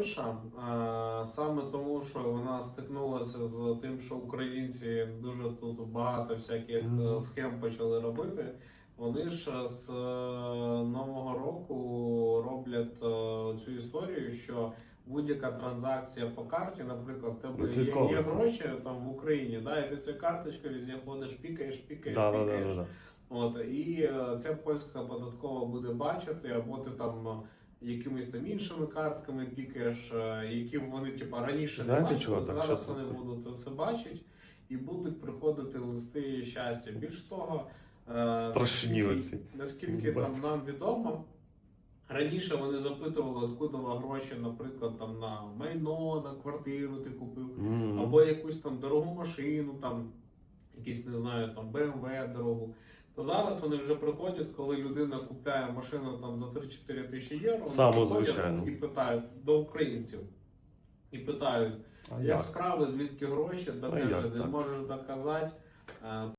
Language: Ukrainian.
Польща е, саме тому, що вона стикнулася з тим, що українці дуже тут багато всяких е, схем почали робити. Вони ж з е, нового року роблять цю історію, що будь-яка транзакція по карті, наприклад, в тебе є, є гроші там в Україні, да, і ти цю карточку ходиш, пікаєш, пікаєш, Да, да, да, пікаєш. да, да. От і це польська податкова буде бачити, або ти там якимись там іншими картками пікаєш, е, які вони типа раніше Знаєте, не бачили, чого так? зараз вони будуть це все бачити і будуть приходити листи щастя. Більш того, е, Страшні наскільки- оці. наскільки там нам відомо. Раніше вони запитували, откуда гроші, наприклад, там на майно, на квартиру ти купив, Мгм. або якусь там дорогу машину, там якісь не знаю, там BMW дорогу. Зараз вони вже приходять, коли людина купляє машину там за 3-4 тисячі євро, вони звичайно. і питають до українців. І питають, А як як? справи, звідки гроші, де ти не можеш доказати. е,